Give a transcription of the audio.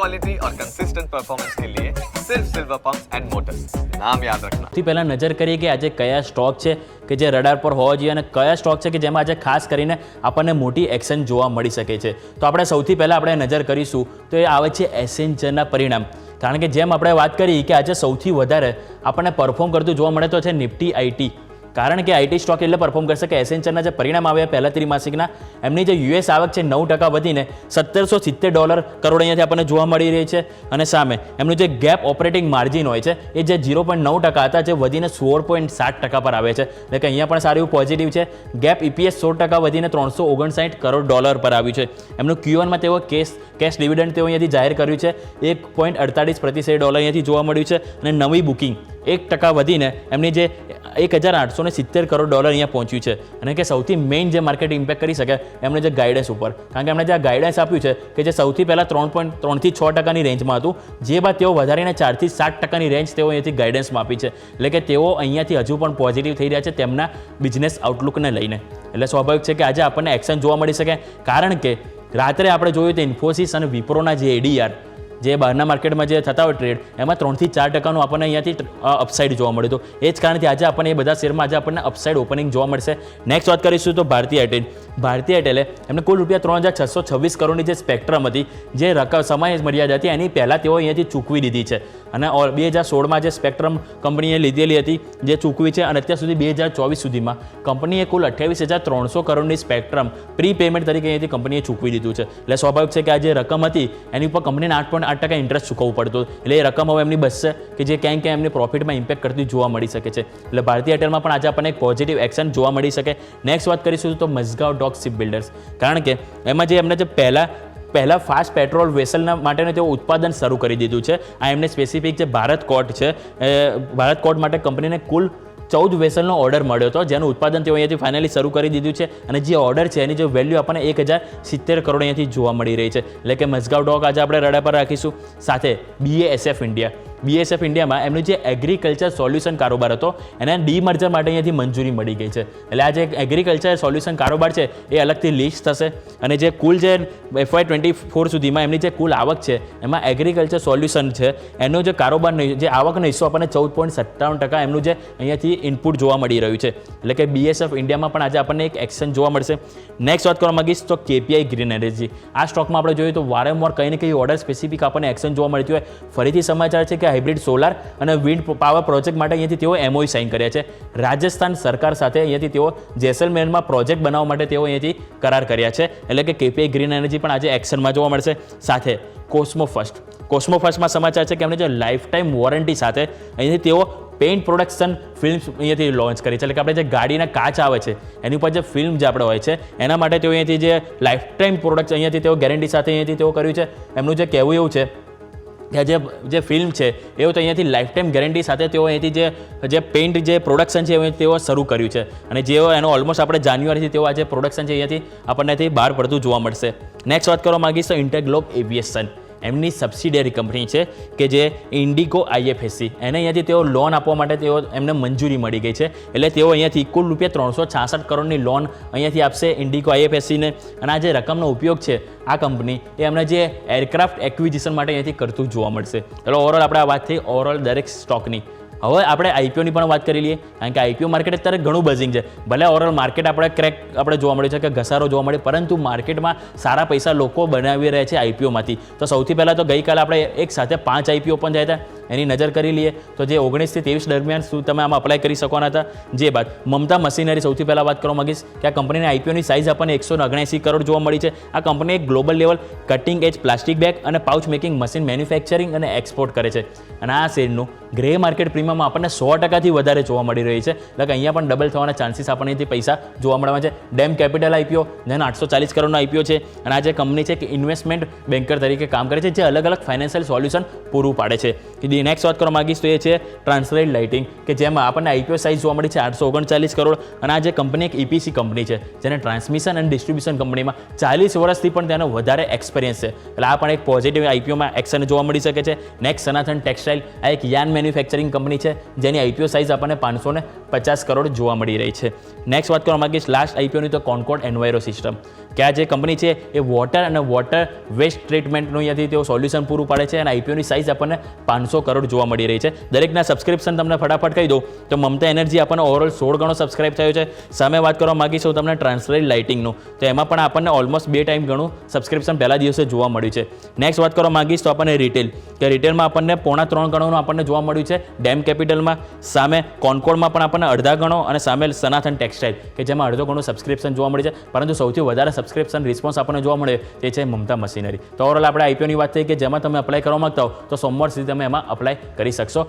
Quality और consistent performance के लिए सिर्फ सिल्वर पंप्स एंड मोटर्स नाम याद रखना સૌથી પહેલાં નજર કરીએ કે આજે કયા સ્ટોક છે કે જે રડાર પર હોવા જોઈએ અને કયા સ્ટોક છે કે જેમાં આજે ખાસ કરીને આપણને મોટી એક્શન જોવા મળી શકે છે તો આપણે સૌથી પહેલાં આપણે નજર કરીશું તો એ આવે છે એસેન્ચરના પરિણામ કારણ કે જેમ આપણે વાત કરી કે આજે સૌથી વધારે આપણને પરફોર્મ કરતું જોવા મળે તો છે નિફ્ટી આઈટી કારણ કે આઈટી સ્ટોક એટલે પરફોર્મ કરશે કે એસેન્ચરના જે પરિણામ આવ્યા પહેલા ત્રિમાસિકના, એમની જે યુએસ આવક છે નવ ટકા વધીને સત્તરસો સિત્તેર ડોલર કરોડ અહીંયાથી આપણને જોવા મળી રહી છે. અને સામે એમનું જે ગેપ ઓપરેટિંગ માર્જિન હોય છે, એ જે ઝીરો પોઈન્ટ નવ ટકા હતા, જે વધીને સોળ પોઈન્ટ સાત ટકા પર આવે છે. એટલે કે અહીંયા પણ સારું એવું પોઝિટિવ છે. ગેપ ઇપીએસ સોળ ટકા વધીને ત્રણસો ઓગણસાઠ કરોડ ડોલર પર આવ્યું છે. એમનું ક્યુએનમાં તેઓ કેશ કેશ ડિવિડન્ડ તેઓ અહીંયાથી જાહેર કર્યું છે. એક પોઈન્ટ અડતાલીસ પ્રતિશત ડોલર અહીંયાથી જોવા મળ્યું છે. અને નવી બુકિંગ એક ટકા વધીને એમની જે એક હજાર આઠસો ને સિત્તેર કરોડ ડોલર અહીંયા પહોંચ્યું છે. અને કે સૌથી મેઇન જે માર્કેટ ઇમ્પેક્ટ કરી શકે એમણે જે ગાઈડન્સ ઉપર. કારણ કે એમણે જે ગાઈડન્સ આપ્યું છે કે જે સૌથી પહેલાં ત્રણ પોઈન્ટ ત્રણથી છ ટકાની રેન્જમાં હતું, જે બાદ તેઓ વધારીને ચારથી સાત ટકાની રેન્જ તેઓ અહીંયાથી ગાઈડન્સમાં આપી છે. એટલે કે તેઓ અહીંયાથી હજુ પણ પોઝિટિવ થઈ રહ્યા છે તેમના બિઝનેસ આઉટલુકને લઈને. એટલે સ્વાભાવિક છે કે આજે આપણને એક્શન જોવા મળી શકે. કારણ કે રાત્રે આપણે જોયું તો ઇન્ફોસિસ અને વિપ્રોના જે એડીઆર જે બહારના માર્કેટમાં જે થતા હોય ટ્રેડ એમાં ત્રણથી ચાર ટકાનું આપણને અહીંયાથી અપસાઇડ જોવા મળ્યું હતું એ જ કારણથી આજે આપણને એ બધા શેરમાં આજે આપણને અપસાઇડ ઓપનિંગ જોવા મળશે. નેક્સ્ટ વાત કરીશું તો ભારતીય એરટેલ ભારતીય એરટેલે એમને કુલ રૂપિયા ત્રણ હજાર છસો છવ્વીસ કરોડની જે સ્પેક્ટ્રમ હતી, જે રકમ સમય મર્યાદા હતી, એની પહેલાં તેઓ અહીંયાથી ચૂકવી દીધી છે. અને બે હજાર સોળમાં જે સ્પેક્ટ્રમ કંપનીએ લીધેલી હતી, જે ચૂકવી છે, અને અત્યાર સુધી બે હજાર ચોવીસ સુધીમાં કંપનીએ કુલ અઠ્યાવીસ હજાર ત્રણસો કરોડની સ્પેક્ટ્રમ પ્રી પેમેન્ટ તરીકે અહીંયાથી કંપનીએ ચૂકવી દીધું છે. એટલે સ્વાભાવિક છે કે આ જે રકમ હતી, એની ઉપર કંપનીને આઠ પોઈન્ટ આઠ ટકા ઇન્ટરેસ્ટ ચૂકવવું પડતું એટલે એ રકમ હવે એમની બસશે કે જે ક્યાંય ક્યાંય એમની પ્રોફિટમાં ઇમ્પેક્ટ કરતી જોવા મળી શકે છે. એટલે ભારતીય એરટેલમાં પણ આજે આપણને એક પોઝિટિવ એક્શન જોવા મળી શકે. નેક્સ્ટ વાત કરીશું તો મઝગાવ ડોક શિપ બિલ્ડર્સ કારણ કે એમાં જે એમને જે પહેલાં પહેલાં ફાસ્ટ પેટ્રોલ વેસલના માટેનું તેઓ ઉત્પાદન શરૂ કરી દીધું છે. આ એમને સ્પેસિફિક જે ભારત કોટ છે ભારત કોટ માટે કંપનીને કુલ ચૌદ વેસલનો ઓર્ડર મળ્યો હતો, જેનું ઉત્પાદન તેઓ અહીંયાથી ફાઇનલી શરૂ કરી દીધું છે અને જે ઓર્ડર છે, એની જે વેલ્યુ આપણને એક હજાર સિત્તેર કરોડ અહીંયાથી જોવા મળી રહી છે. એટલે કે મઝગાવ ડોક આજે આપણે રડા પર રાખીશું. સાથે બીએએસએફ ઇન્ડિયા બીએસએફ ઇન્ડિયામાં એમનું જે એગ્રીકલ્ચર સોલ્યુશન કારોબાર હતો, એને ડીમર્જર માટે અહીંયાથી મંજૂરી મળી ગઈ છે. એટલે આ જે એગ્રીકલ્ચર સોલ્યુશન કારોબાર છે, એ અલગથી લિસ્ટ થશે. અને જે કુલ જે એફવાય ટ્વેન્ટી ફોર સુધીમાં એમની જે કુલ આવક છે, એમાં એગ્રીકલ્ચર સોલ્યુશન છે, એનો જે કારોબાર જે આવકનો હિસ્સો આપણને ચૌદ પોઈન્ટ સત્તાવન ટકા એમનું જે અહીંયાથી ઇનપુટ જોવા મળી રહ્યું છે. એટલે કે બીએસએફ ઇન્ડિયામાં પણ આજે આપણને એક એક્શન જોવા મળશે. નેક્સ્ટ વાત કરવા માંગીશ તો કેપીઆઈ ગ્રીન એનર્જી આ સ્ટોકમાં આપણે જોઈએ તો વારંવાર કંઈ ને કંઈ ઓર્ડર સ્પેસિફિક આપણને એક્શન જોવા મળતી હોય. ફરીથી સમાચાર છે કે હાઇબ્રિડ સોલાર અને વિન્ડ પાવર પ્રોજેક્ટ માટે અહીંયાથી તેઓ એમઓઈ સાઇન કર્યા છે. રાજસ્થાન સરકાર સાથે અહીંયાથી તેઓ જેસલમેરમાં પ્રોજેક્ટ બનાવવા માટે તેઓ અહીંયાથી કરાર કર્યા છે. એટલે કે કેપીઆઈ ગ્રીન એનર્જી પણ આજે એક્શનમાં જોવા મળશે. સાથે કોસ્મો ફર્સ્ટ. કોસ્મો ફર્સ્ટમાં સમાચાર છે કે એમને જે લાઈફ ટાઈમ વોરંટી સાથે અહીંયાથી તેઓ પેઇન્ટ પ્રોડક્શન ફિલ્મ અહીંયાથી લોન્ચ કરી છે. એટલે કે આપણે જે ગાડીના કાચ આવે છે, એની ઉપર જે ફિલ્મ જે આપણે હોય છે, એના માટે તેઓ અહીંયાથી જે લાઈફ ટાઈમ પ્રોડક્ટ અહીંયાથી તેઓ ગેરંટી સાથે અહીંયાથી તેઓ કર્યું છે. એમનું જે કહેવું એવું છે જે જે ફિલ્મ છે એવું તો અહીંયાથી લાઈફ ટાઈમ ગેરંટી સાથે તેઓ અહીંથી જે જે પેઇન્ટ જે પ્રોડક્શન છે એ તેઓ શરૂ કર્યું છે. અને જેઓ એનો ઓલમોસ્ટ આપણે જાન્યુઆરીથી તેઓ આ જે પ્રોડક્શન છે, અહીંયાથી આપણનેથી બહાર પડતું જોવા મળશે. નેક્સ્ટ વાત કરવા માગીશ તો ઇન્ટેગ્લોબ એવિએશન એમની સબસિડિયરી કંપની છે, કે જે ઇન્ડિગો આઈએફએસસી એને અહીંયાથી તેઓ લોન આપવા માટે તેઓ એમને મંજૂરી મળી ગઈ છે. એટલે તેઓ અહીંયાથી કુલ રૂપિયા ત્રણસો છાસઠ કરોડની લોન અહીંયાથી આપશે ઇન્ડિગો આઈએફએસસીને અને આ જે રકમનો ઉપયોગ છે, આ કંપની એ એમને જે એરક્રાફ્ટ એક્વિઝિશન માટે અહીંયાથી કરતું જોવા મળશે. એટલે ઓવરઓલ આપણે આ વાત થઈ ઓવરઓલ દરેક સ્ટોકની હવે આપણે આઈપીઓની પણ વાત કરી લઈએ. કારણ કે આઈપીઓ માર્કેટ અત્યારે ઘણું બઝિંગ છે. ભલે ઓવરઓલ માર્કેટ આપણે ક્રેક આપણે જોવા મળ્યું છે કે ઘસારો જોવા મળે, પરંતુ માર્કેટમાં સારા પૈસા લોકો બનાવી રહ્યા છે આઈપીઓમાંથી તો સૌથી પહેલાં તો ગઈકાલે આપણે એક સાથે પાંચ આઈપીઓ પણ જાય હતા. એની નજર કરી લઈએ તો જે ઓગણીસથી ત્રેવીસ દરમિયાન શું તમે આમાં અપ્લાય કરી શકવાના હતા? જે બાદ મમતા મશીનરી સૌથી પહેલાં વાત કરવા માંગીશ કે આ કંપનીની આઈપીઓની સાઇઝ આપણને એકસો ઓગણએંસી કરોડ જોવા મળી છે. આ કંપની એક global level cutting edge plastic bag અને પાઉચ મેકિંગ મશીન મેન્યુફેક્ચરિંગ અને એક્સપોર્ટ કરે છે. અને આ શેરનું ગ્રે માર્કેટ પ્રીમિયમ આપણને સો ટકાથી વધારે જોવા મળી રહી છે. એટલે કે અહીંયા પણ ડબલ થવાના ચાન્સીસ આપણને પૈસા જોવા મળવા છે. ડેમ કેપિટલ આઈપીઓ જેને આઠસો ચાલીસ કરોડનો આઈપીઓ છે. અને આ જે કંપની છે કે ઇન્વેસ્ટમેન્ટ બેન્કર તરીકે કામ કરે છે, જે અલગ અલગ ફાઇનાન્શિયલ સોલ્યુશન પૂરું પાડે છે. કે પછી નેક્સ્ટ વાત કરવા માંગીશ તો એ છે ટ્રાન્સલેટ લાઇટિંગ કે જેમાં આપણને આઈપીઓ સાઇઝ જોવા મળી છે આઠસો ઓગણચાલીસ કરોડ અને આ જે કંપની એક ઇપીસી કંપની છે, જેને ટ્રાન્સમિશન અને ડિસ્ટ્રીબ્યુશન કંપનીમાં ચાલીસ વર્ષથી પણ તેનો વધારે એક્સપિરિયન્સ છે. એટલે આ પણ એક પોઝિટિવ આઈપીઓમાં એક્શન જોવા મળી શકે છે. નેક્સ્ટ સનાતન ટેક્સટાઇલ આ એક યાન મેન્યુફેક્ચરિંગ કંપની છે, જેની આઈપીઓ સાઇઝ આપણને પાંચસો ને પચાસ કરોડ જોવા મળી રહી છે. નેક્સ્ટ વાત કરવા માંગીશ લાસ્ટ આઈપીઓની તો કોન્કોડ એન્વાયરો સિસ્ટમ કે આ જે કંપની છે એ વોટર અને વોટર વેસ્ટ ટ્રીટમેન્ટનું અહીંયાથી તેઓ સોલ્યુશન પૂરું પાડે છે અને આઈપીઓની સાઇઝ આપણને પાંચસો કરોડ જોવા મળી રહી છે. દરેકના સબસ્ક્રિપ્શન તમને ફટાફટ કહી દઉં. તો મમતા એનર્જી આપણને ઓવરઓલ સોળ ગણો સબસ્ક્રાઇબ થયો છે. સામે વાત કરવા માંગીશું તમને ટ્રાન્સલેટ લાઇટિંગનું તો એમાં પણ આપણને ઓલમોસ્ટ બે ટાઈમ ઘણું સબસ્ક્રિપ્શન પહેલા દિવસે જોવા મળ્યું છે. નેક્સ્ટ વાત કરવા માગીશ તો આપણને રિટેલ કે રિટેલમાં આપણને પોણા ત્રણ ગણોનું આપણને જોવા મળ્યું છે. ડેમ કેપિટલમાં સામે કોનકોડમાં પણ આપણને અડધા ગણો અને સામે સનાતન ટેક્સટાઇલ કે જેમાં અડધો ગણો સબસ્ક્રિપ્શન જોવા મળે છે. પરંતુ સૌથી વધારે સબસ્ક્રિપ્શન રિસ્પોન્સ આપણને જોવા મળે તે છે મમતા મશીનરી. તો ઓવરઓલ આપણે આઈપીઓની વાત થઈ કે જેમાં તમે અપ્લાય કરવા માંગતા હો, તો સોમવાર સુધી તમે એમાં અપ્લાય કરી શકશો.